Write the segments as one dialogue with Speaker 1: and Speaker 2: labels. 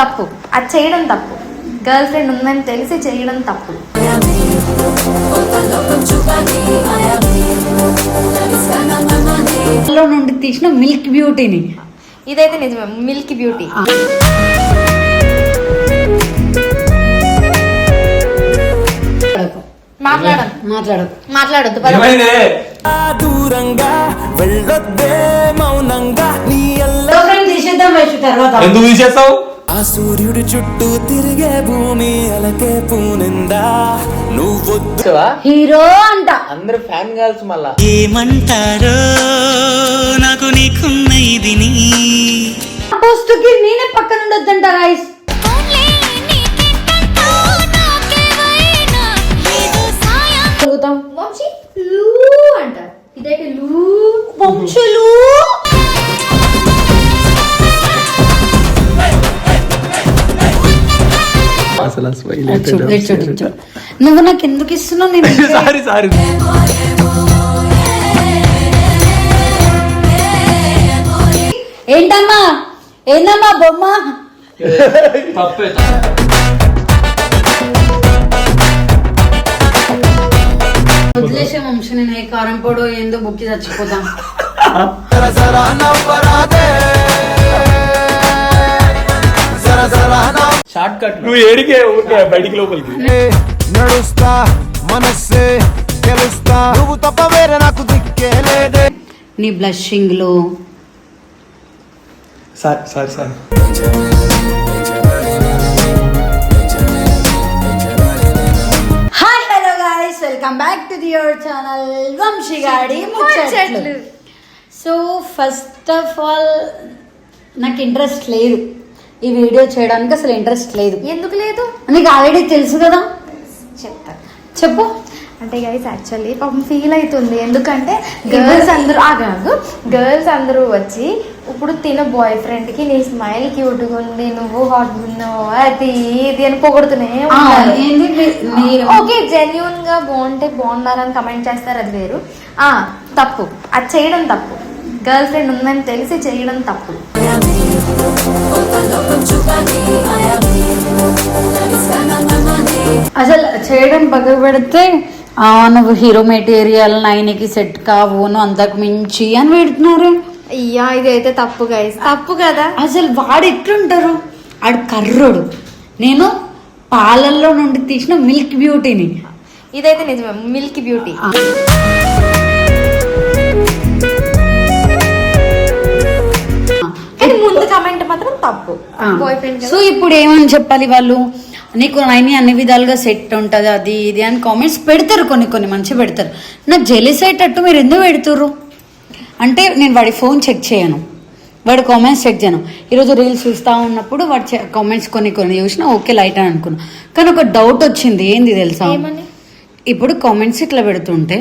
Speaker 1: తప్పు. అది చేయడం తప్పు. గర్ల్ ఫ్రెండ్ ఉందని తెలిసి చేయడం తప్పు.
Speaker 2: లో నుండి తీసిన మిల్క్ బ్యూటీని
Speaker 1: ఇదైతే నిజమే. మిల్క్ బ్యూటీ మాట్లాడం
Speaker 2: మాట్లాడకు
Speaker 1: మాట్లాడొద్దు.
Speaker 3: దూరంగా వెళ్ళొద్దే మౌనంగా నీ
Speaker 2: తీసేద్దాం తర్వాత.
Speaker 4: ఎందుకు తీసేస్తావు?
Speaker 3: ఆ సూర్యుడి చుట్టూ తిరిగే భూమి అలకే పూనిందా? నువ్వొద్దు.
Speaker 2: హీరో అంట.
Speaker 5: అందరు ఫ్యాన్ గర్ల్స్ మళ్ళా.
Speaker 3: ఏమంటారో నాకు నీకున్న ఇదిని
Speaker 2: పోస్ట్కి నేనే పక్కన ఉండొద్దంట గాయస్ ఇటు చూడు. నువ్వు నాకు ఎందుకు ఇస్తున్నావు? నేను
Speaker 4: సారీ సారీ.
Speaker 2: ఏంటమ్మా? ఏందమ్మా బొమ్మ? వదిలేసే వంశ నేను ఏ కారం పొడు ఏందో బుక్కి చచ్చిపోతాం.
Speaker 5: షార్ట్ కట్
Speaker 4: నువ్వు ఏడికే ఊరికే బయటికి లోపలికి.
Speaker 3: నడుస్తా మనస్సే తెలుస్తా నువ్వు తప్ప వేరే నాకు దిక్కే లేదే.
Speaker 2: నీ బ్లషింగ్లో.
Speaker 4: Sorry sorry sorry.
Speaker 2: Hi hello guys welcome back to the your channel Vamshi గాడి ముచ్చట్లు. సో ఫస్ట్ ఆఫ్ ఆల్ నాకు ఇంట్రెస్ట్ లేదు. ఈ వీడియో చేయడానికి అసలు ఇంట్రెస్ట్ లేదు.
Speaker 1: ఎందుకు లేదు?
Speaker 2: నీకు ఆల్రెడీ తెలుసు కదా?
Speaker 1: చెప్తా.
Speaker 2: చెప్పు.
Speaker 1: అంటే గైస్ యాక్చువల్లీ పాపం ఫీల్ అవుతుంది ఎందుకంటే గర్ల్స్ అందరూ ఆ కాదు గర్ల్స్ అందరూ వచ్చి ఇప్పుడు తిన బాయ్ ఫ్రెండ్కి నీ స్మైల్ క్యూట్గా ఉంది నువ్వు హాట్ ఉన్నావు అది ఇది అని పొగుడుతూనే ఓకే జెన్యున్గా బాగుంటే బాగున్నారని కమెంట్ చేస్తారు అది వేరు. ఆ తప్పు. అది చేయడం తప్పు. గర్ల్ ఫ్రెండ్ ఉందని తెలిసి చేయడం తప్పు.
Speaker 2: అసలు చేయడం పక్కకు పెడితే నువ్వు హీరో మెటీరియల్ నైన్కి సెట్ కావు నువ్వు అంతకు మించి అని పెడుతున్నారు
Speaker 1: అయ్యా ఇది అయితే తప్పు గైస్ తప్పు కదా.
Speaker 2: అసలు వాడు ఎట్లుంటారు? ఆడు కర్రోడు. నేను పాలల్లో నుండి తీసిన మిల్క్ బ్యూటీని.
Speaker 1: ఇదైతే నిజమే మిల్క్ బ్యూటీ. ముందు కమెంట్ మాత్రం తప్పు. బాయ్ ఫ్రెండ్
Speaker 2: సో ఇప్పుడు ఏమని చెప్పాలి వాళ్ళు? నీకు నైని అన్ని విధాలుగా సెట్ ఉంటుంది అది ఇది అని కామెంట్స్ పెడతారు కొన్ని కొన్ని మంచి పెడతారు. నాకు జెలిస్ అయ్యేటట్టు మీరు ఎందుకు పెడుతుర్రు? అంటే నేను వాడి ఫోన్ చెక్ చేయను. వాడు కామెంట్స్ చెక్ చేయను. ఈరోజు రీల్స్ చూస్తూ ఉన్నప్పుడు వాడు కామెంట్స్ కొన్ని కొన్ని చూసినా ఓకే లైట్ అని అనుకున్నా. కానీ ఒక డౌట్ వచ్చింది. ఏంది తెలుసా?
Speaker 1: ఏమని?
Speaker 2: ఇప్పుడు కామెంట్స్ ఇట్లా పెడుతుంటే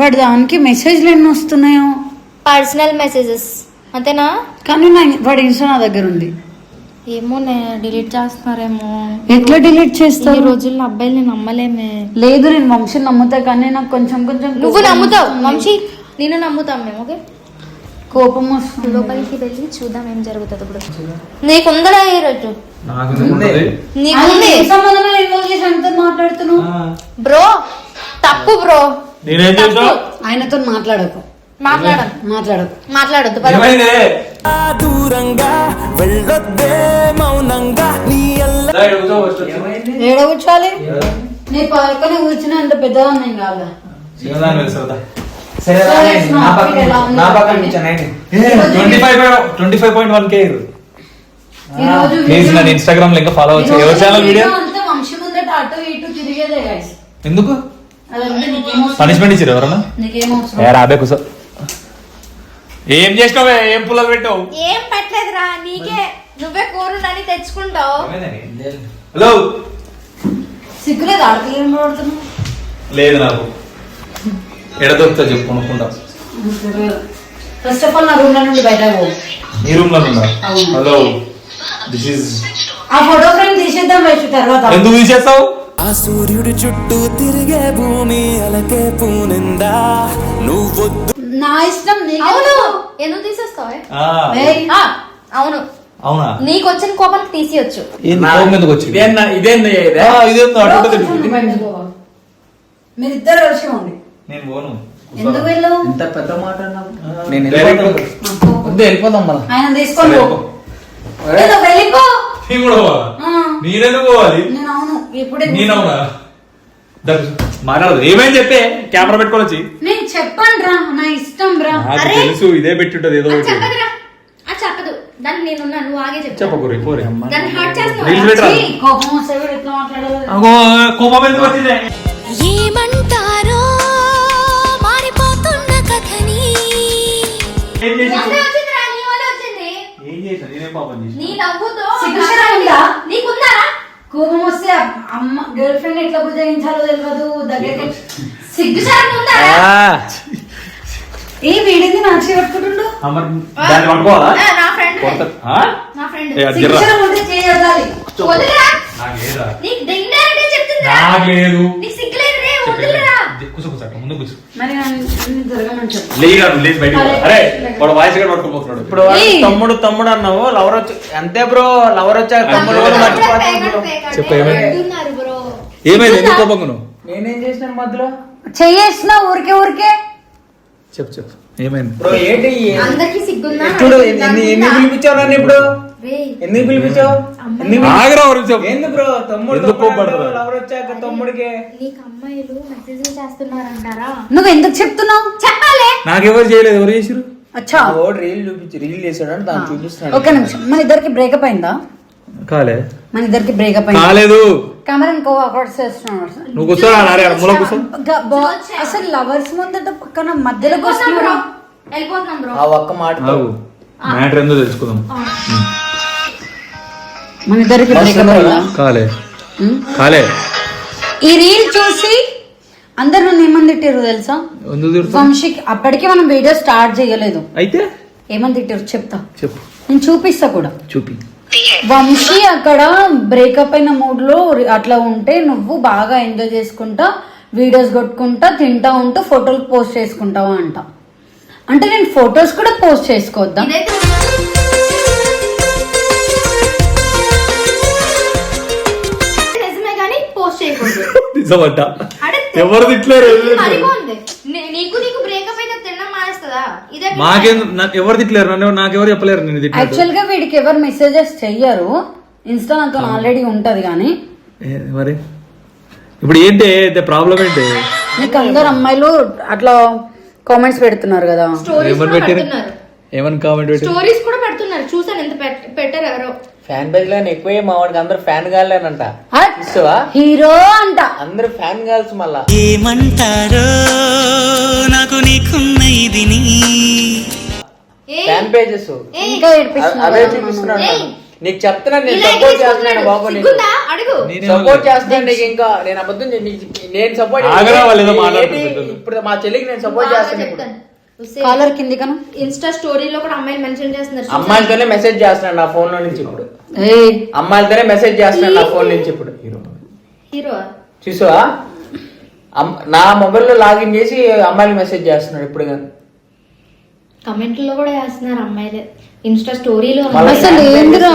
Speaker 2: వాడు దానికి మెసేజ్లు ఎన్ని వస్తున్నాయో?
Speaker 1: పర్సనల్ మెసేజెస్ అంతేనా?
Speaker 2: కానీ నా వాడి ఇన్స్టా నా దగ్గర ఉంది.
Speaker 1: ఏమో డిలీట్ చేస్తున్నారేమో.
Speaker 2: ఎట్లా డిలీట్
Speaker 1: ఈ
Speaker 2: చేస్తారు
Speaker 1: రోజుల్లో అబ్బాయిల్ని నమ్మలేమే.
Speaker 2: లేదు నేను వంశీ నమ్ముతా కానీ నాకు కొంచెం కొంచెం
Speaker 1: నువ్వు
Speaker 2: కోపం
Speaker 1: నమ్ముతావు. వంశీ నేను నమ్ముతాం మేము ఓకే?
Speaker 2: కోపం వస్తుంది.
Speaker 1: లోపలికి వెళ్ళి చూద్దాం ఏం జరుగుతుంది ఇప్పుడు. ఈ
Speaker 4: నాకు.
Speaker 1: నీకుంది
Speaker 2: నువ్వు చేసి ఆయనతో మాట్లాడుతున్నావు?
Speaker 1: బ్రో తప్పు బ్రో.
Speaker 4: నేనేం చేసావు
Speaker 2: ఆయనతో మాట్లాడకు.
Speaker 1: మాట్లాడం
Speaker 2: మాట్లాడకు
Speaker 1: మాట్లాడొద్దు పద.
Speaker 4: ఏమైంది?
Speaker 3: దూరంగా వెళ్ళొద్దే మౌనంగా నీ.
Speaker 2: ఏడ కూర్చోవాలి? నీ పక్కనే కూర్చుని అంత పెద్దగా నేను కాదా.
Speaker 5: సరే నా పక్కన? నా పక్కన
Speaker 4: twenty five twenty five point one K please నన్ను ఇన్స్టాగ్రామ్లో ఇంకా ఫాలో అవచ్చు ఎవరి ఛానల్ వీడియో
Speaker 2: అంతా వంశీ ముందట అటు ఇటు తిరిగేదే guys.
Speaker 4: ఎందుకు? పనిష్మెంట్ ఇచ్చారు ఎవరన్నా? రాబే కుస ఏం చేసినావే? ఏం పుల్లలు పెట్టావు?
Speaker 1: ఏం పెట్టలేదురా నీకే. నువ్వే కూరని తెచ్చుకుంటావు.
Speaker 4: హలో?
Speaker 2: సిగ్గులేదు ఆడపిల్ల ఏం పడుతున్నావు
Speaker 4: లేదు నాకు. ఎడ దొరుకుతా చెప్పు కొనుక్కుంటా.
Speaker 2: ఫస్ట్ ఆఫ్ ఆల్ నా రూమ్లో నుండి బయటకు పో.
Speaker 4: నీ రూమ్లో ఉన్నా
Speaker 2: అవును.
Speaker 4: Hello. This is
Speaker 2: a photo frame తీసేద్దాం వైషు తర్వాత.
Speaker 4: ఎందుకు తీసేస్తావు?
Speaker 3: ఆ సూర్యుడి చుట్టూ తిరిగే భూమి అలకే పూనిందా? నువ్వొద్దు
Speaker 2: నా ఇష్టం నీకు
Speaker 1: అవును. ఎందుకు? తీసేస్తావే
Speaker 4: ఆ,
Speaker 2: ఏయ్,
Speaker 1: ఆ, అవును.
Speaker 4: అవునా?
Speaker 1: నీకు వచ్చిన కోపానికి తీసియొచ్చు.
Speaker 4: ఏంది కోపం.
Speaker 2: బయటకు మీరిద్దరు కలిసి ఉండి
Speaker 4: నేను పోను.
Speaker 2: ఎందుకు వెళ్ళవు?
Speaker 5: ఇంత పెద్ద మాట అన్నావు. నేను
Speaker 4: Direct.
Speaker 5: వెళ్ళిపోతాను. వద్దు వెళ్ళిపోదాం మనం
Speaker 2: ఆయన వెళ్ళిపో.
Speaker 4: కూడా పోవాలా? నేనెందుకు పోవాలి?
Speaker 2: నేను అవును ఇప్పుడే
Speaker 4: మాట్లాడదు. ఏమైంది చెప్పే? కెమెరా పెట్టుకొని వచ్చి
Speaker 2: నేను చెప్పను రా నా ఇష్టం రా.
Speaker 4: నాకు
Speaker 1: అరే.
Speaker 4: తెలుసు ఇదే పెట్టుంటది ఏదో
Speaker 1: అది
Speaker 4: ఒకటి.
Speaker 1: చెప్పదురా. అది చెప్పదు. దాన్ని నేనున్నా నువ్వు ఆగే చెప్పు.
Speaker 4: చెప్పకూరి పోరే
Speaker 1: దాన్ని హర్ట్
Speaker 4: పెట్టరా
Speaker 2: ఛీ, కోపం వస్తే కూడా
Speaker 4: అగో కోపం ఎందుకు వచ్చింది?
Speaker 6: ఏమంటారో మారిపోతున్న కథని.
Speaker 4: ఏం చేసి
Speaker 1: మొన్నే వచ్చిందిరా, నీ వల్లే వచ్చింది.
Speaker 4: ఏం చేసిన నేనేం పాపం చేసిన
Speaker 1: నీ నవ్వుతో
Speaker 2: సిగ్గుశరం ఉందా?
Speaker 1: నీకుందారా
Speaker 2: కోపం వస్తే అమ్మ గర్ల్ ఫ్రెండ్ ఎట్లా బుజ్జగించాలో తెలియదు దగ్గరికి
Speaker 1: సిగ్గుచారం ఉందారా
Speaker 5: ఆ,
Speaker 2: ఏ వీడింది నాచి పట్టుకుంటుండు
Speaker 4: ఆ, మరి దాన్ని పట్టుకోవాలా?
Speaker 1: ఆ, నా ఫ్రెండ్? నా ఫ్రెండ్.
Speaker 2: శిక్షణ ఉంటే చేయాలి.
Speaker 1: వదిలేరా?
Speaker 4: నాకు లేదురా.
Speaker 1: నీకు
Speaker 4: లేదు.
Speaker 1: సిగ్గులేదు రే వదిలేరా?
Speaker 4: కూర్చో కూర్చో అక్క, ముందు కూర్చో.
Speaker 2: మరి జరగమని చెప్పు.
Speaker 4: బయటికి పో.
Speaker 2: అరే.
Speaker 4: వాడు వాయిస్ కూడా పట్టుకోపోతున్నాడు.
Speaker 5: ఇప్పుడు. తమ్ముడు తమ్ముడు అన్నావు లవర్ వచ్చి అంతే బ్రో లవర్ వచ్చాక తమ్ముడు కూడా మర్చిపోతాను
Speaker 4: చెప్పు, ఏమైంది?
Speaker 1: బ్రో.
Speaker 4: ఏమైంది? ఎందుకు కోపంగా నువ్వు
Speaker 5: నేనేం చేసినాను మధ్యలో?
Speaker 2: చెయ్యేసిన ఊరికే ఊరికే.
Speaker 4: చెప్పు చెప్పు. ఏమైంది?
Speaker 5: బ్రో ఏంటి
Speaker 1: అందరికి సిగ్గుందా?
Speaker 5: చూడు ఎన్ని ఎన్ని పిలిపించావు నన్ను ఇప్పుడు?
Speaker 1: రే
Speaker 5: ఎందుకు పిలిపించావు? ఎందుకు పిలి-
Speaker 4: ఆగరా ఒక నిమిషం.
Speaker 5: ఏంది బ్రో తమ్ముడు
Speaker 4: ఎందుకు కోపపడతారు?
Speaker 5: లవర్ వచ్చాక తమ్ముడికి?
Speaker 1: నీకు అమ్మాయిలు మెసేజ్ చేస్తున్నారంటారా?
Speaker 2: నువ్వు ఎందుకు చెప్తున్నావు?
Speaker 1: చెప్పాలే.
Speaker 4: నాకెవరు చేయలేదు ఎవరు చేసిరు
Speaker 2: అచ్చా.
Speaker 5: ఆ ఓడు రీల్ చూపించి రీల్ దాన్ని
Speaker 2: ఒక నిమిషం. మన ఇద్దరికి బ్రేకప్ అయిందా?
Speaker 4: కాలే.
Speaker 2: మన ఇద్దరికి బ్రేకప్ అయింది?
Speaker 4: కాలేదు.
Speaker 2: కెమెరా ఇంకో అక్కడ చేస్తున్నాడు
Speaker 4: నువ్వు కూర్చోరా నారే మూల కూర్చో.
Speaker 2: అసలు లవర్స్ ముందట పక్కన
Speaker 1: బ్రో
Speaker 2: వస్తున్నాడు
Speaker 1: వెళ్ళిపోతున్నాం బ్రో
Speaker 5: ఆ ఒక్క మాట
Speaker 4: మ్యాటర్ ఏందో తెలుసుకుందాం.
Speaker 2: మన ఇద్దరికి
Speaker 4: కాలే. కాలే.
Speaker 2: ఈ రీల్ చూసి అందరు నన్ను ఏమని తిట్టారు తెలుసా? వంశీకి అప్పటికే మనం వీడియో స్టార్ట్ చేయలేదు.
Speaker 4: అయితే?
Speaker 2: ఏమని తిట్టారు చెప్తా.
Speaker 4: చెప్పు.
Speaker 2: నేను చూపిస్తా కూడా.
Speaker 4: చూపి.
Speaker 2: వంశీ అక్కడ బ్రేకప్ అయిన మూడ్లో అట్లా ఉంటే నువ్వు బాగా ఎంజాయ్ చేసుకుంటా వీడియోస్ కొట్టుకుంటా తింటా ఉంటూ ఫోటోలు పోస్ట్ చేసుకుంటావా అంట. అంటే నేను ఫొటోస్ కూడా పోస్ట్ చేసుకోవద్దా?
Speaker 4: ఎవరు తిట్లేరు?
Speaker 1: నీకు నీకు బ్రేకప్ అయితే తినడం మానేస్తుందా ఇదే
Speaker 4: మాకేం నాకు ఎవరు తిట్లేరు నన్ను నాకెవరు చెప్పలేరు నేను తిట్టినట్టు.
Speaker 2: యాక్చువల్గా వీడికి ఎవరు మెసేజెస్ చెయ్యరు. ఇన్స్టా నాతో ఆల్రెడీ ఉంటది కానీ.
Speaker 4: ఏ, మరి? ఇప్పుడు ఏంటి? ప్రాబ్లం ఏంటి?
Speaker 2: నీకు అందరు అమ్మాయిలు అట్లా కామెంట్స్ పెడుతున్నారు కదా.
Speaker 1: స్టోరీస్
Speaker 4: ఏమని
Speaker 1: కూడా
Speaker 4: పెట్టారు?
Speaker 1: పెడుతున్నారు.
Speaker 4: ఏమని కామెంట్ పెట్టి
Speaker 1: స్టోరీస్ కూడా పెడుతున్నారు. చూసాను ఎంత పెట్- పెట్టారు ఎవరో.
Speaker 5: ఫ్యాన్ పేజ్లో ఎక్కువే మా వాడికి అందరు ఫ్యాన్ గాలేనంట
Speaker 2: హీరో అంట.
Speaker 5: అందరు ఫ్యాన్ గర్ల్స్ మళ్ళా.
Speaker 7: ఏమంటారో నాకు నీకున్న ఇదిని
Speaker 1: ఏ
Speaker 5: ఫ్యాన్ పేజెస్. అవే చూపిస్తున్నాడు. నీకు చెప్తున్నా నేను సపోర్ట్. చేస్తున్నాను బాబు సపోర్ట్ చేస్తున్నాను నీకు ఇంకా. నేను అబద్ధం నేను సపోర్ట్? ఇప్పుడు మా చెల్లికి నేను సపోర్ట్ చేస్తాను
Speaker 2: కాలర్ కింది కను
Speaker 1: ఇన్స్టా స్టోరీలో కూడా అమ్మాయిలు మెన్షన్ చేస్తున్నారు. చూసావా?
Speaker 5: అమ్మాయిలతోనే మెసేజ్ చేస్తున్నాడు నా ఫోన్లో నుంచి ఇప్పుడు.
Speaker 2: ఏయ్
Speaker 5: అమ్మాయిలతోనే మెసేజ్ చేస్తున్నాడు నా ఫోన్ నుంచి ఇప్పుడు.
Speaker 1: హీరో
Speaker 5: చూసావా? అమ్- నా మొబైల్లో లాగిన్ చేసి అమ్మాయిలు మెసేజ్ చేస్తున్నాడు ఇప్పుడు కానీ
Speaker 1: కమెంట్లలో కూడా చేస్తున్నారు అమ్మాయిలు. ఇన్స్టా స్టోరీలో
Speaker 2: అసలు ఏందిరా?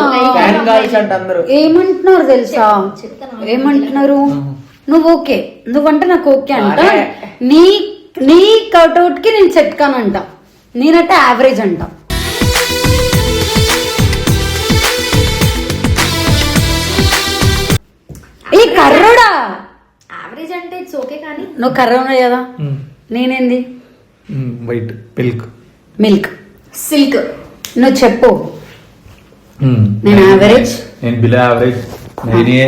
Speaker 2: ఏమంటున్నారు తెలుసా. ఏమంటున్నారు? నువ్వు ఓకే. నువ్వంటే నాకు ఓకే అంట. నీ నీ కట్అవుట్కి నేను సెట్ కానంట నేనంటే యావరేజ్ అంట. ఈ కర్రోడా?
Speaker 1: యావరేజ్ అంటే ఇట్స్ ఓకే కానీ.
Speaker 2: నువ్వు కర్ర ఉన్నాయి కదా నేనేంది?
Speaker 4: వైట్ పిల్క్
Speaker 2: మిల్క్
Speaker 1: సిల్క్
Speaker 2: నువ్వు చెప్పు. నేను average.
Speaker 4: నేను బిలో యావరేజ్ నేనే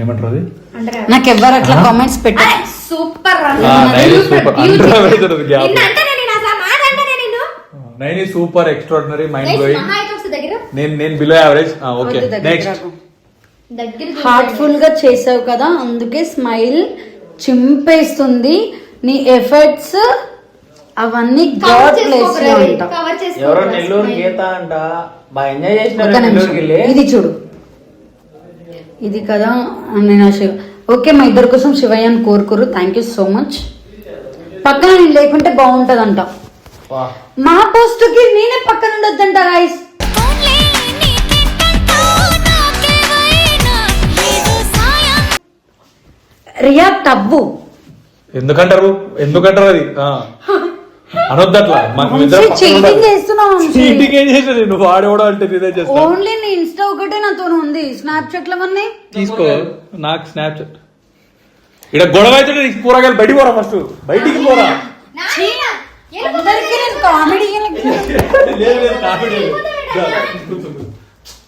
Speaker 4: ఏమంటారు
Speaker 1: అంటే
Speaker 2: నాకు ఎవ్వరు అట్లా కామెంట్స్ పెట్ట
Speaker 1: సూపర్
Speaker 4: ఆ, nine super. Extraordinary mind blowing నేను నేను బిలో యావరేజ్ ఓకే నెక్స్ట్
Speaker 1: దగ్గర
Speaker 2: హార్ట్ఫుల్గా చేసావు కదా అందుకే స్మైల్ చింపేస్తుంది. నీ ఎఫర్ట్స్ అవన్నీ గాడ్ ప్లేస్లో అంట.
Speaker 5: ఎవరో నెల్లూరు గీత అంట. బాగా ఎంజాయ్ వెళ్ళి.
Speaker 2: ఇది చూడు. ఇది కదా నేను ఓకే మా ఇద్దరి కోసం శివయ్య అని కోరుకోరు. థ్యాంక్ యూ సో మచ్ పక్కన నేను లేకుంటే బాగుంటదంట. మా పోస్ట్కి నేనే పక్కన ఉండొద్దంట
Speaker 6: రాయిస్
Speaker 2: రియా తబ్బు.
Speaker 4: ఎందుకంటారు? ఎందుకంటారు అది? ఆ. అనొద్దు అట్లా మాకు
Speaker 2: చీటింగ్
Speaker 4: ఏం వాడేవాడు అంటే నేనే
Speaker 2: ఓన్లీ నీ ఇన్స్టా ఒకటే నాతో ఉంది.
Speaker 4: తీసుకో. నాకు స్నాప్చాట్. ఇక్కడ గొడవ అయితే నీకు కూరగాయలు బయటికి పోరా ఫస్ట్ బయటికి పోరా.
Speaker 2: అందరికీ నేను కామెడీ.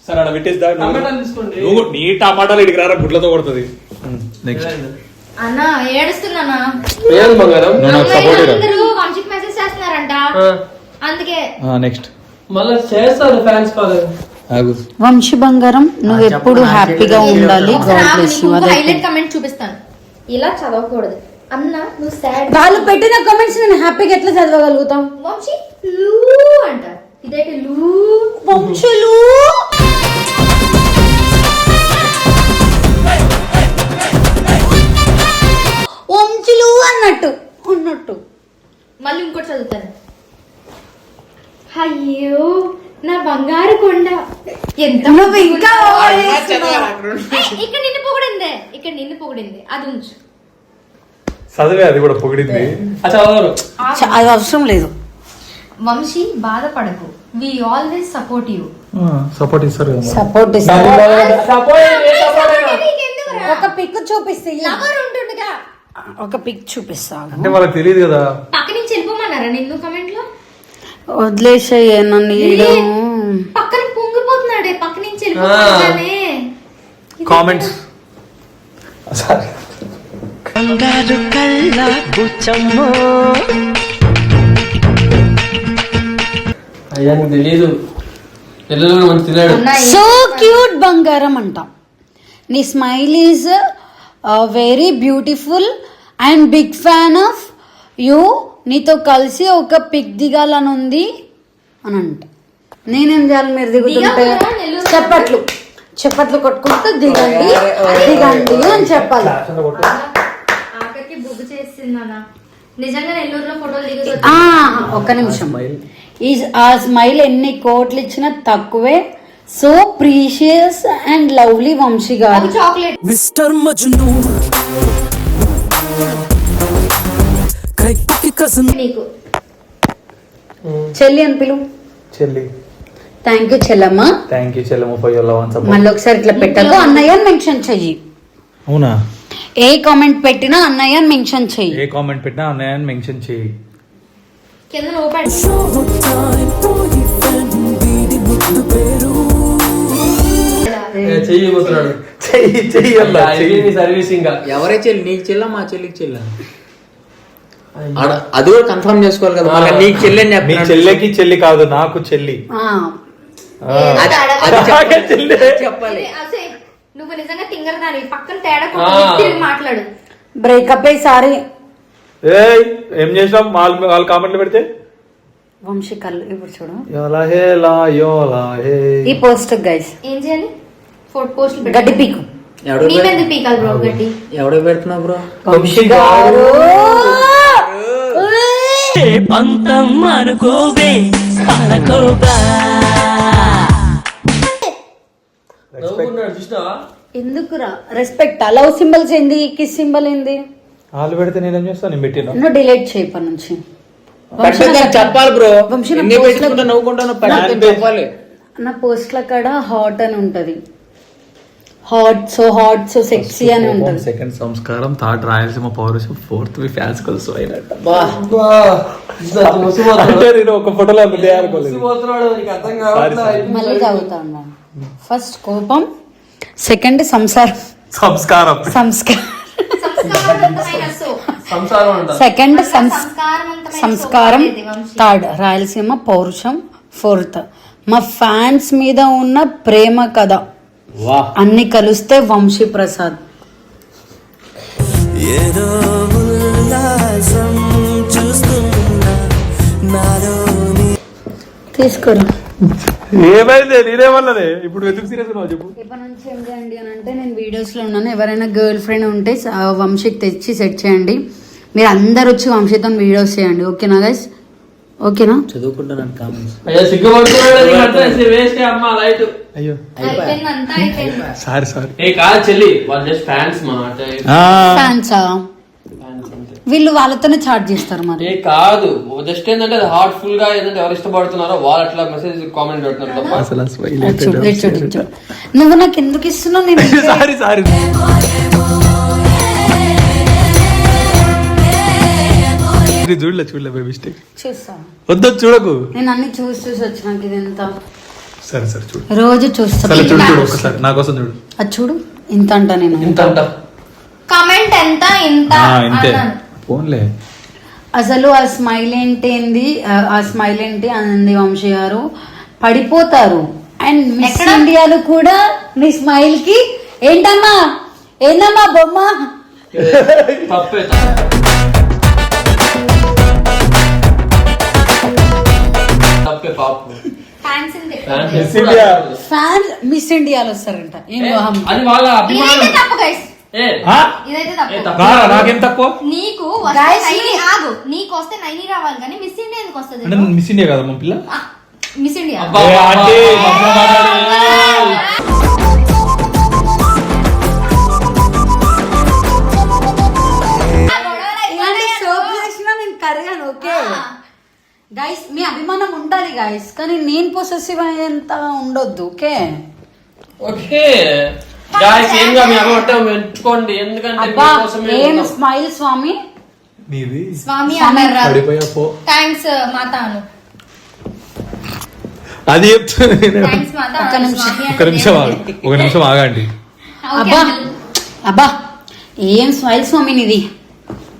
Speaker 4: సరే అక్కడ పెట్టేసి దా, నువ్వు-
Speaker 8: టమాటాలు
Speaker 4: నీ ఇడికి రారా గుడ్లతో కొడుతుంది. నెక్స్ట్
Speaker 1: అన్న ఏడుస్తున్నానా?
Speaker 4: సపోర్ట్
Speaker 1: చేస్తున్నారంట అందుకే
Speaker 4: నెక్స్ట్
Speaker 8: మళ్ళా చేస్తారు ఫ్యాన్స్ కాల్
Speaker 2: వంశీ బంగారం నువ్వు ఎప్పుడు హ్యాపీగా ఉండాలి. గాడ్ బ్లెస్ యూ అదే
Speaker 1: హైలైట్ కమెంట్ చూపిస్తాను. ఇలా చదవకూడదు. అన్న నువ్వు సాడ్
Speaker 2: వాళ్ళు పెట్టిన కామెంట్స్ నేను హ్యాపీగా ఎట్లా చదవగలుగుతాం?
Speaker 1: వంశీ లూ అంట ఇదైతే లూ.
Speaker 2: వంశులు వంశులు అన్నట్టు. అన్నట్టు.
Speaker 1: మళ్ళీ ఇంకోటి చదువుతాను. అయ్యో నా బంగారు కొండ. ఎంత
Speaker 2: నువ్వు ఇంకా
Speaker 1: ఏయ్, ఇక్కడ నిన్ను పొగిడిందే. ఇక్కడ నిన్ను పొగిడింది. అది ఉంచు.
Speaker 4: చదివే అది కూడా పొగిడింది.
Speaker 2: అది అవసరం లేదు.
Speaker 1: వంశీ బాధపడకు. We always support you
Speaker 4: support ఇస్తారు
Speaker 2: సపోర్ట్ ఒక పిక్ చూపిస్తే
Speaker 1: లవర్ ఉంటుండగా
Speaker 2: ఒక పిక్ చూపిస్తా.
Speaker 4: అంటే వాళ్ళకి తెలియదు కదా.
Speaker 1: వెళ్ళిపోమన్నారా నిన్ను కమెంట్లో?
Speaker 2: వదిలేసాయి నన్ను ఈడు.
Speaker 1: పక్కన పొంగిపోతున్నాడే పక్క నుంచి వెళ్ళిపోతున్నానే
Speaker 4: కామెంట్స్
Speaker 8: అయ్యా నీకు తెలీదు. పిల్లలు మంచి తిన్నాడు.
Speaker 2: సో క్యూట్ బంగారం అంటాం. నీ smile is very beautiful and big fan of you నీతో కలిసి ఒక పిక్ దిగాలని ఉంది అని అంట నేనేం చేయాలి మీరు దిగుతుంటే. చెప్పట్లు. చెప్పట్లు కొట్టుకుంటూ దిగండి. దిగండి అని చెప్పాలి. ఒక్క నిమిషం. ఈ ఆ స్మైల్ ఎన్ని కోట్లు ఇచ్చినా తక్కువే. So precious and lovely Vamshi garu.
Speaker 1: Chocolate.
Speaker 9: Mister Majnu.
Speaker 1: నీకు.
Speaker 2: చెల్లి అని పిలువు.
Speaker 4: చెల్లి.
Speaker 2: థ్యాంక్ యూ చెల్లమ్మ.
Speaker 4: Thank you Chellemma for your love and support
Speaker 2: మళ్ళీ ఒకసారి ఇట్లా పెట్టకు అన్నయ్య మెన్షన్ చెయ్యి.
Speaker 4: అవునా?
Speaker 2: ఏ కామెంట్ పెట్టినా అన్నయ్య మెన్షన్ చెయ్యి.
Speaker 4: ఏ కామెంట్ పెట్టినా అన్నయ్య మెన్షన్
Speaker 1: కింద
Speaker 8: చెయ్యి
Speaker 4: చెయ్యి చెయ్యి అల్లా, చెయ్యి.
Speaker 8: అయిపోయింది సర్వీస్ ఇంకా
Speaker 5: ఎవరే చెల్లి? నీకు చెల్ల మా చెల్లికి చెల్ల. అది కూడా కన్ఫర్మ్ చేసుకోవాలి కదా. మళ్ళీ నీకు చెల్లి
Speaker 4: మీ. చెల్లెకి చెల్లి కాదు నాకు చెల్లి.
Speaker 2: ఆ,
Speaker 4: ఆ.
Speaker 5: అది- అది
Speaker 4: నాకే
Speaker 5: చెప్పాలి.
Speaker 1: నువ్వు నిజంగా తింగర దాని పక్కన తేడా
Speaker 8: ఆ.
Speaker 1: కొట్టి తిరిగి మాట్లాడు.
Speaker 2: బ్రేకప్ అయ్యి సారీ.
Speaker 4: ఏయ్ ఏం చేసినాం వాళ్ళు వాళ్ళు కామెంట్లు పెడితే?
Speaker 2: ఇప్పుడు చూడు.
Speaker 4: లా
Speaker 2: ఈ పోస్ట్ గైస్
Speaker 1: ఏం చేయాలి? ఫోటో పోస్టులు
Speaker 2: గడ్డి పీకు.
Speaker 5: ఎవడు
Speaker 1: నీ మీద పీకాలి బ్రో గడ్డి?
Speaker 5: ఎవడో పెడుతున్నావు బ్రో
Speaker 2: వంశీ గారు.
Speaker 7: పంతం అనుకోవే
Speaker 2: ఎందుకురా? రెస్పెక్ట్ లవ్ సింబల్స్ ఏంది? కిస్ సింబల్ ఏంది?
Speaker 4: వాళ్ళు పెడితే నేనేం చేస్తాను నేను పెట్టినా?
Speaker 2: నువ్వు డిలీట్ చేయప్పటి నుంచి.
Speaker 5: చెప్పాలి బ్రో
Speaker 2: వంశీ నా లో-
Speaker 5: చెప్పాలి.
Speaker 2: నా పోస్ట్ల కాడ హాట్ అని ఉంటది. Hot so hot so sexy అని ఉంటది
Speaker 4: సెకండ్ సంస్కారం థర్డ్ రాయలసీమ పౌరుషం ఫోర్త్ మీ ఫ్యాన్స్ కలిసి అయినట్ట. అంటే నేను ఒక ఫోటోలో
Speaker 2: మళ్ళీ తాగుతా ఉన్నాను ఫస్ట్ కోపం సెకండ్ సంసారం.
Speaker 4: సంస్కారం.
Speaker 2: సంస్కారం. సెకండ్ సంస్కారం. థర్డ్ రాయలసీమ పౌరుషం ఫోర్త్ మా ఫ్యాన్స్ మీద ఉన్న ప్రేమ కథ. అన్ని కలిస్తే వంశీ ప్రసాద్
Speaker 9: ఏదో ఉల్లాసం చూస్తున్నా నాలోని
Speaker 2: తీసుకురా.
Speaker 4: ఏమైంది? నేనేమన్నదే ఇప్పుడు ఎందుకు సీరియస్ ఉన్నావు చెప్పు.
Speaker 2: ఇప్పటి నుంచి ఏం చేయండి అని అంటే నేను వీడియోస్లో ఉన్నాను. ఎవరైనా గర్ల్ ఫ్రెండ్ ఉంటే వంశీకి తెచ్చి సెట్ చేయండి. మీరు అందరు వచ్చి వంశీతో వీడియోస్ చేయండి. ఓకేనా గైస్ ఓకేనా?
Speaker 5: చదువుకుంటున్నాను కామెంట్స్
Speaker 8: అయ్యా సిగ్గుపడుతున్నాడు వేస్ట్ అమ్మ లైట్.
Speaker 4: అయ్యో.
Speaker 1: అయిపోయింది అంతా అయిపోయింది.
Speaker 4: Sorry sorry.
Speaker 8: ఏ కాదు చెల్లి వాళ్ళు జస్ట్ ఫ్యాన్స్ మా అంటే.
Speaker 2: ఫ్యాన్సా వీళ్ళు వాళ్ళతోనే చాట్ చేస్తారు మరి.
Speaker 8: ఏ కాదు జస్ట్ ఏంటంటే అది హార్ట్ఫుల్గా ఏంటంటే ఎవరు ఇష్టపడుతున్నారో వాళ్ళు అట్లా మెసేజ్ కామెంట్ పెడుతున్నారు.
Speaker 2: నువ్వు నాకు ఎందుకు ఇస్తున్నావు? నేను
Speaker 4: సారీ సారీ. చూడలే చూడలే బై మిస్టేక్.
Speaker 2: చూస్తాను
Speaker 4: వద్దు చూడకు.
Speaker 2: నేను అన్ని చూసి చూసి వచ్చినాక ఇది ఎంత?
Speaker 4: సరే సరే చూడు.
Speaker 2: రోజు చూస్తా.
Speaker 4: సరే చూడు చూడు ఒకసారి. నా కోసం చూడు.
Speaker 2: అది చూడు ఇంత అంట నేను.
Speaker 8: ఇంత అంట.
Speaker 1: కమెంట్ ఎంత ఇంత?
Speaker 4: ఆ, ఇంతే. ఫోన్లే.
Speaker 2: అసలు ఆ స్మైల్ ఏంటి ఏంది ఆ- స్మైల్ ఏంటి? అంది వంశీ గారు పడిపోతారు. అండ్ మిస్
Speaker 1: ఎక్కడ?
Speaker 2: ఇండియాలో కూడా నీ స్మైల్కి ఏంటమ్మా? ఏందమ్మా బొమ్మ?
Speaker 8: పాపం.
Speaker 1: Fans ఉంది.
Speaker 8: Fans
Speaker 4: Miss
Speaker 8: ఎప్పుడు
Speaker 4: India.
Speaker 8: అడగదు.
Speaker 2: ఫ్యాన్ మిస్ ఇండియాలో వస్తారంట. ఏం
Speaker 8: ఏ,
Speaker 2: లోహం.
Speaker 8: అది వాళ్ళ అభిమానం.
Speaker 1: తప్పు గైస్
Speaker 8: ఏ?
Speaker 4: ఆ?
Speaker 1: ఇదైతే
Speaker 8: ఏ,
Speaker 1: తప్పు.
Speaker 8: తప్పు.
Speaker 4: రా, నాకేం తక్కువ?
Speaker 1: నీకు వస్తే
Speaker 2: Guys,
Speaker 1: నైని ఆగు. నీకు వస్తే నైని రావాలి కానీ మిస్ ఇండియా ఎందుకు వస్తుంది
Speaker 4: అంటే మిస్ ఇండియా కదా మా పిల్ల?
Speaker 1: మిస్ ఇండియా
Speaker 2: గైస్ మీ అభిమానం ఉండాలి గైస్ కానీ నేను పొసెసివ్ అయ్యేంత ఉండొద్దు ఓకే
Speaker 8: ఓకే గాయస్ ఏం గా మీ ఎందుకంటే
Speaker 2: అబ్బా
Speaker 8: మీకోసమే
Speaker 2: ఏం
Speaker 8: ఉన్నాం.
Speaker 2: స్మైల్ స్వామి?
Speaker 4: నీది
Speaker 1: స్వామి అన్నారు
Speaker 4: పడిపోయా పో.
Speaker 1: థ్యాంక్స్ మాత అను
Speaker 4: అది చెప్తున్నా నేను.
Speaker 1: థ్యాంక్స్ మాత.
Speaker 2: ఒక్క
Speaker 1: అను.
Speaker 2: నిమిషం.
Speaker 1: స్వామి
Speaker 4: ఒక నిమిషం ఆగు. ఒక నిమిషం ఆగండి.
Speaker 2: అబ్బా. అబ్బా ఏం స్మైల్ స్వామి నీది?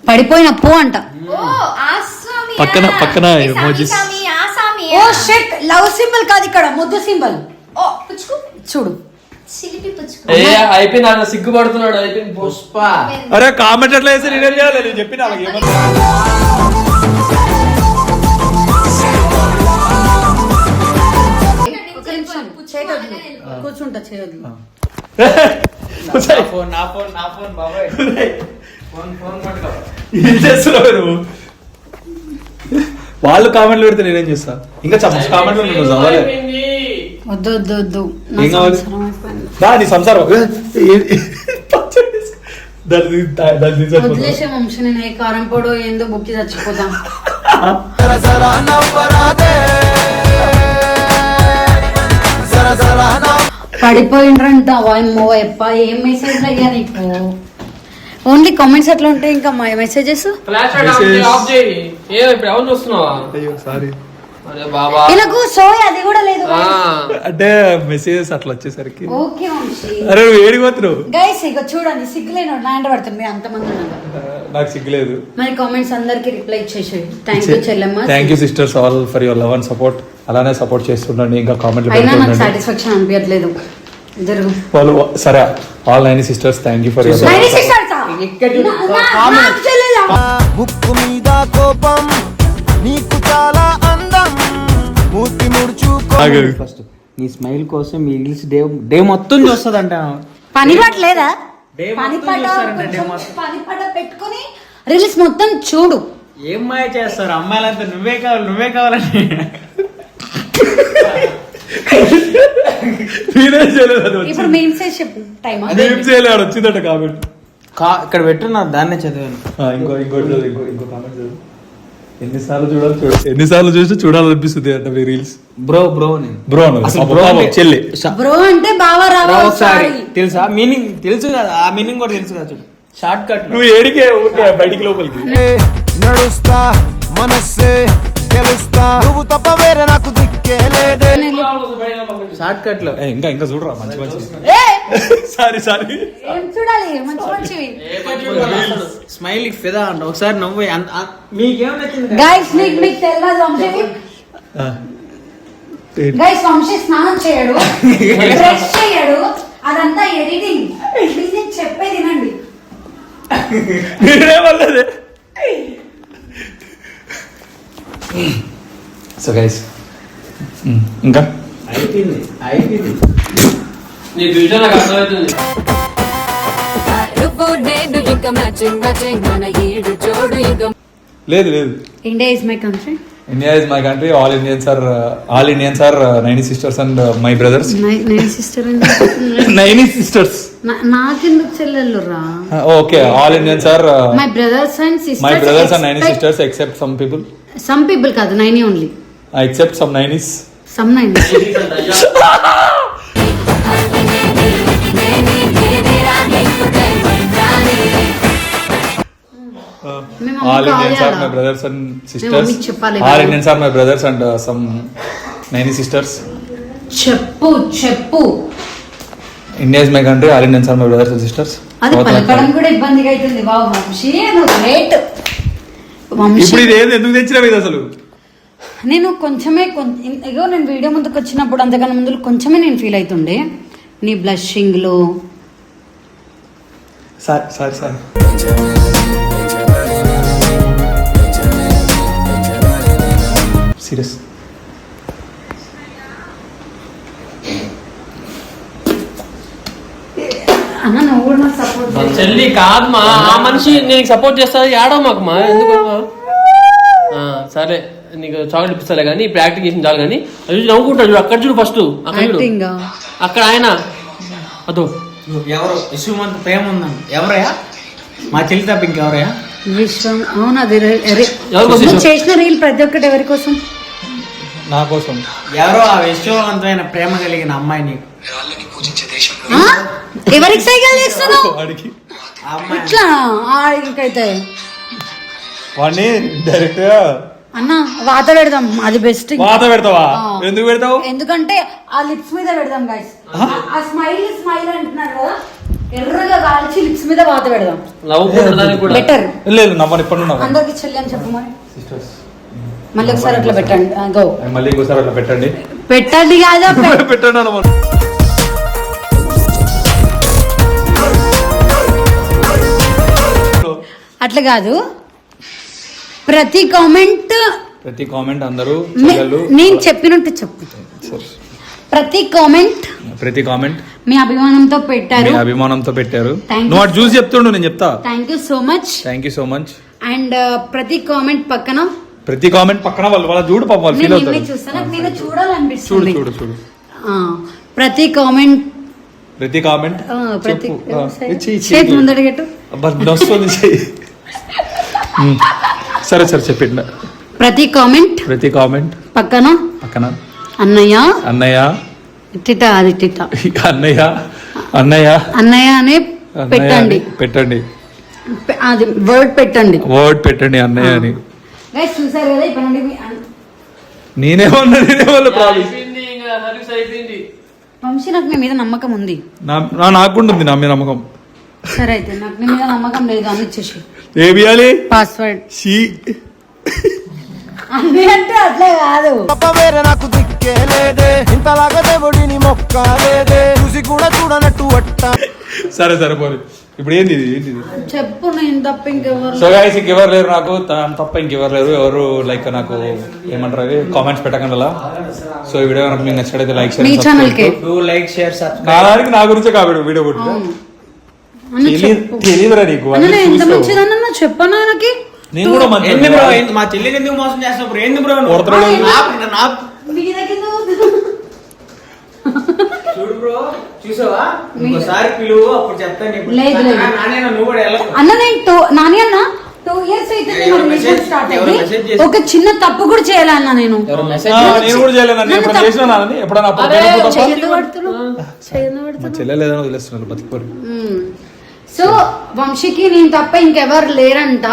Speaker 2: పడిపోయిన పో అంట.
Speaker 1: ఓ ఆ స్వామి
Speaker 4: పక్కన- పక్కన
Speaker 1: స్వామి
Speaker 2: ఓ షెట్ లవ్ సింబల్ కాదు ఇక్కడ ముద్దు సింబల్.
Speaker 1: ఓ పుచ్చుకు.
Speaker 2: చూడు.
Speaker 1: చిలిపి పుచ్చుకు.
Speaker 8: ఏ అయిపోయింది సిగ్గుపడుతున్నాడు అయిపోయింది. పుష్ప.
Speaker 4: అరే కామెంట్ ఎట్లా నేనేం చేయాలి? నేను చెప్పిన
Speaker 2: కూర్చుంటా చేయొద్దు
Speaker 5: నా ఫోన్ నా ఫోన్ నా ఫోన్ బాబాయ్. ఫోన్ ఫోన్
Speaker 4: ఏం చేస్తున్నావు నువ్వు? వాళ్ళు కామెంట్లు పెడితే నేనేం చేస్తా ఇంకా చాలా కామెంట్లు నువ్వు చదవలే.
Speaker 2: వద్దు వద్దు వద్దు నా
Speaker 4: ఏం కావాలి?
Speaker 2: సంవత్సరం అయిపోయింది.
Speaker 4: దా నీ సంసారం ఏ- ఏ- పచ్చడి తీసుకో. దాన్ని దా- దాన్ని తీసేసుకో.
Speaker 2: వదిలేసే వంశీ నేను ఏ కారం పొడో ఏందో బుక్కి చచ్చిపోతా
Speaker 3: జర జర నవ్వరాదే జర జర నవ్వు
Speaker 2: పడిపోయిండ్రంట వాయమ్మో ఎప్ప ఏం మెసేజ్ అయ్యా నీకు ఓన్లీ కామెంట్స్ అట్లా ఉంటాయి ఇంకా మెసేజెస్?
Speaker 8: ఫ్లాష్ లైట్ ఆఫ్ చేయి, ఆఫ్ చేయి. ఏ ఇప్పుడు ఎవరు చూస్తున్నావా?
Speaker 4: అయ్యో సారీ
Speaker 8: అరే బాబా.
Speaker 2: నాకు సోయ్ అది కూడా లేదు
Speaker 8: ఆ,
Speaker 4: అంటే మెసేజెస్ అట్లా వచ్చేసరికి.
Speaker 2: ఓకే వంశీ.
Speaker 4: అరే నువ్వు ఏడిపోతున్నావు
Speaker 2: గైస్ ఇక చూడండి సిగ్గులేను నా ఎండ పడుతుంది మీరు అంతమంది ఉన్నారు.
Speaker 4: నాకు సిగ్గులేదు.
Speaker 2: మరి కామెంట్స్ అందరికి రిప్లై ఇచ్చేసేది thank you Chellemma.
Speaker 4: Thank you sisters all for your love and support అలానే సపోర్ట్ చేస్తుండండి ఇంకా కామెంట్లు
Speaker 2: అయినా నాకు సాటిస్ఫాక్షన్ అనిపించట్లేదు. జరుగు
Speaker 4: వాళ్ళు సరే all nine sisters thank you for your
Speaker 3: ముక్కు మీద కోపం నీకు చాలా అందం. మూతి ముడుచుకో
Speaker 5: ఫస్ట్ నీ స్మైల్ కోసం మీ రీల్స్ డే డే మొత్తం చూస్తుందంట.
Speaker 2: పని పాట లేదా
Speaker 5: డే
Speaker 2: పని
Speaker 5: మొత్తం
Speaker 2: పాట
Speaker 5: చూస్తారంట, డే
Speaker 2: కొంచెం
Speaker 5: మొత్తం.
Speaker 2: పని పాట పెట్టుకొని రీల్స్ మొత్తం చూడు.
Speaker 5: ఏం మాయ చేస్తారు? అమ్మాయిలంతా నువ్వే కావాలి నువ్వే కావాలని.
Speaker 4: నేనేం చేయలేదు
Speaker 2: ఇప్పుడు మేము చేసి చెప్పు టైం
Speaker 4: చేయలేదు అది వచ్చిందట కామెంట్
Speaker 5: కా ఇక్కడ పెట్టున్నా దాన్నే చదివాను.
Speaker 4: ఇంకో ఇంకోటి ఇంకో ఇంకో కామెంట్ చదువు. ఎన్నిసార్లు చూడాలి చూడ ఎన్నిసార్లు చూసి చూడాలనిపిస్తుంది అంటే మీ రీల్స్
Speaker 5: బ్రో బ్రో నేను
Speaker 4: బ్రో
Speaker 5: బ్రో
Speaker 4: చెల్లి.
Speaker 2: బ్రో అంటే బాగా
Speaker 5: రా
Speaker 2: రావాలి
Speaker 5: ఒకసారి తెలుసా? మీనింగ్ తెలుసు కదా ఆ మీనింగ్ కూడా తెలుసు కదా చూడు. షార్ట్ కట్
Speaker 4: నువ్వు ఏడికే ఊరికే బయటికి లోపలికి.
Speaker 3: నడుస్తా మనస్సే గెలుస్తా నువ్వు తప్ప వేరే నాకు దిక్కే లేదే.
Speaker 5: షార్ట్
Speaker 4: కట్లో. ఇంకా ఇంకా చూడరా మంచి మంచి. Sorry sorry.
Speaker 2: ఏం చూడాలి? మంచి మంచివి.
Speaker 5: స్మైల్ ఫిదా అంట. ఒకసారి నవ్వు. మీకేం నచ్చింది?
Speaker 2: గైస్ నీకు మీకు తెలియదు వంశీ. గైస్ వంశీ స్నానం చేయడు బ్రష్ చేయడు అదంతా ఎడిటింగ్. నేను చెప్పేది వినండి
Speaker 4: మీరేమన్నది సో గైస్ ఇంకా?
Speaker 5: అయిపోయింది అయిపోయింది.
Speaker 8: నీ ఫ్యూచర్ నాకు అర్థమవుతుంది
Speaker 4: లేదు లేదు.
Speaker 2: India is my country
Speaker 4: India is my country all Indians are all Indians are Naini sisters and my brothers
Speaker 2: sister
Speaker 4: Naini sisters
Speaker 2: నాకెందుకు చెల్లెళ్ళు రా
Speaker 4: okay all Indians are
Speaker 2: my brothers and sisters
Speaker 4: my brothers and Naini sisters except some people
Speaker 2: some people కాదు nine only
Speaker 4: except some Nainis
Speaker 2: some nine
Speaker 4: all Indians are? My brothers and sisters all. Indians are my brothers and some Naini sisters
Speaker 2: చెప్పు చెప్పు.
Speaker 4: India is my country all Indians are my brothers and sisters
Speaker 2: అది పలకడం కూడా ఇబ్బందిగా అవుతుంది. బాబు వంశీ నువ్వు great
Speaker 4: ఇప్పుడు ఇది ఏంది? ఎందుకు తెచ్చినావు ఇది అసలు?
Speaker 2: నేను కొంచెమే ఇగో నేను వీడియో ముందుకు వచ్చినప్పుడు అంతకన్నా ముందు కొంచెమే నేను ఫీల్ అవుతుండే. నీ బ్లషింగ్లో
Speaker 4: సార్ సార్ సార్ సీరియస్.
Speaker 8: చెల్లి కాదు మా ఆ మనిషి నేను సపోర్ట్ చేస్తా ఏడో మాకు మా ఎందుకు ఆ, సరే నీకు చాక్లెట్ ఇప్పిస్తాలే కానీ ఇప్పుడు యాక్టింగ్ చేసిన చాలు కానీ అది చూసి నవ్వుకుంటాడు చూడు అక్కడ చూడు ఫస్ట్ అక్కడ చూడు. అక్కడ ఆయన. అదో.
Speaker 5: ఎవరు విశ్వమంత ప్రేమ ఉందండి ఎవరయ్యా? మా చెల్లి తప్ప ఇంకెవరయ్యా?
Speaker 2: విశ్వం అవును అది చేసిన రీల్ ప్రతి ఒక్కటి ఎవరి కోసం?
Speaker 4: నా కోసం.
Speaker 5: ఎవరో ఆ విశ్వవంతమైన ప్రేమ కలిగిన అమ్మాయి నీకు.
Speaker 2: ఆ? ఎవరికి సైకిల్ చేస్తున్నావు
Speaker 4: వాడికి.
Speaker 5: ఆ అమ్మాయి.
Speaker 2: ఇట్లా ఇంకైతే
Speaker 4: వాడిని డైరెక్ట్
Speaker 2: అన్న వాత పెడదాం. అది బెస్ట్
Speaker 4: వాత పెడతావా. ఎందుకు పెడతావు?
Speaker 2: ఎందుకంటే ఆ లిప్స్ మీద పెడదాం గాయస్ ఆ? స్మైల్ స్మైల్ అంటున్నారు కదా. ఎర్రగా కాల్చి లిప్స్ మీద వాత పెడదాం.
Speaker 8: దానికి కూడా.
Speaker 2: బెటర్
Speaker 4: లేదు నమ్మని ఇప్పుడు ఉన్నావు
Speaker 2: అందరికి చెల్లి అని చెప్పు మరి. మళ్ళీ ఒకసారి అట్లా పెట్టండి. గో.
Speaker 4: మళ్ళీ ఇంకోసారి అట్లా పెట్టండి.
Speaker 2: పెట్టండి కాదా?
Speaker 4: పెట్టండి అన్నమాట
Speaker 2: అట్లా కాదు. ప్రతి కామెంట్
Speaker 4: ప్రతి కామెంట్ అందరూ
Speaker 2: నేను చెప్పినట్టు చెప్పు. ప్రతి కామెంట్
Speaker 4: ప్రతి కామెంట్
Speaker 2: మీ అభిమానంతో పెట్టారు.
Speaker 4: మీ అభిమానంతో పెట్టారు. నువ్వు అటు చూసి చెప్తుండు నేను చెప్తా.
Speaker 2: Thank you so much
Speaker 4: thank you so much
Speaker 2: and ప్రతి కామెంట్ పక్కన
Speaker 4: ప్రతి కామెంట్ పక్కన వాళ్ళు వాళ్ళ చూడు పాపం వాళ్ళు ఫీల్ అవుతారు.
Speaker 2: చూస్తాను చూడాలనిపిస్తుంది.
Speaker 4: చూడు చూడు
Speaker 2: ప్రతి కామెంట్
Speaker 4: ప్రతి కామెంట్
Speaker 2: ప్రతి. చేతి ముందడగట్టు.
Speaker 4: సరే సరే చెప్పండి
Speaker 2: ప్రతి కామెంట్
Speaker 4: ప్రతి కామెంట్
Speaker 2: పక్కన
Speaker 4: పక్కన.
Speaker 2: అన్నయ్య.
Speaker 4: అన్నయ్య.
Speaker 2: టిట అది టిట
Speaker 4: అన్నయ్య. అన్నయ్య.
Speaker 2: అన్నయ్య అనే పెట్టండి.
Speaker 4: పెట్టండి.
Speaker 2: అది వర్డ్ పెట్టండి.
Speaker 4: వర్డ్ పెట్టండి అన్నయ్య అని.
Speaker 2: గైస్ చూసారు కదా ఇప్పుడు నుండి మీ అన్-
Speaker 4: నేనేమన్నా నేనేమన్నా ప్రాబ్లం
Speaker 8: అయిపోయింది ఇంకా సర్వీస్ అయిపోయింది
Speaker 2: వంశీ నాకు మీ మీద నమ్మకం ఉంది.
Speaker 4: నా నాకు కూడా ఉంది నా మీద నమ్మకం.
Speaker 2: సరే అయితే నాకు మీ మీద నమ్మకం లేదు అని ఇచ్చేసి.
Speaker 4: ఏమి ఇవ్వాలి
Speaker 2: పాస్వర్డ్
Speaker 4: షీ.
Speaker 2: అన్ని అంటే అట్లా కాదు.
Speaker 3: తప్ప వేరే నాకు దిక్కే లేదే ఇంతలాగా దేవుడిని మొక్క లేదే చూసి కూడా చూడనట్టు అట్ట
Speaker 4: సరే సరే పోనీ. ఇప్పుడు ఏంది ఇది? ఏంది ఇది?
Speaker 2: చెప్పు నేను తప్ప ఇంకెవరు
Speaker 4: సో గైస్ ఇంకెవరు లేరు నాకు? తన తప్ప ఇంకెవరు లేరు ఎవరు లైక్ నాకు ఏమంటారు అవి కామెంట్స్ పెట్టకండి అలా సో ఈ వీడియో కనుక మీకు నచ్చినట్లయితే లైక్
Speaker 2: మీ
Speaker 5: ఛానల్కి. లైక్ షేర్
Speaker 4: నా
Speaker 5: సబ్స్క్రైబ్
Speaker 4: దానికి నా గురించే కాబట్టి వీడియో కొట్టి తెలియదురా నీకు.
Speaker 2: ఎంత. మంచిదన్న చెప్పనా నాకు
Speaker 4: నేను కూడా మంచి
Speaker 5: బ్రో? మా చెల్లిని ఎందుకు మోసం చేస్తావు బ్రో? ఏంది బ్రో?
Speaker 4: కొడతాడు.
Speaker 5: నా- నా- చూడు బ్రో చూసావా? ఇంకోసారి పిలువు అప్పుడు చెప్తాను నీకు.
Speaker 2: లేదు, లేదు.
Speaker 5: నాన్న నువ్వు కూడా వెళ్ళకు.
Speaker 2: అన్న నేను టూ నాని అన్న టూ ఇయర్స్ అయితే స్టార్ట్
Speaker 5: ఎవరు చేసి-
Speaker 2: ఒక చిన్న తప్పు కూడా చేయాలి అన్న నేను?
Speaker 5: ఎవరు మెసేజ్
Speaker 4: ఆ, నేను కూడా ఎప్పుడైనా చేసినా నాన్నని ఎప్పుడైనా అప్పుడు
Speaker 8: అరే,
Speaker 4: చేయకపోతే తప్ప?
Speaker 2: చెయ్యను పడుతున్నావు చెయ్యను
Speaker 4: మా
Speaker 2: పడుతున్నావు
Speaker 4: చెల్లెలు ఏదైనా వదిలేస్తున్నారు బతికిపోరు
Speaker 2: సో వంశీకి నేను తప్ప ఇంకెవరు లేరంట.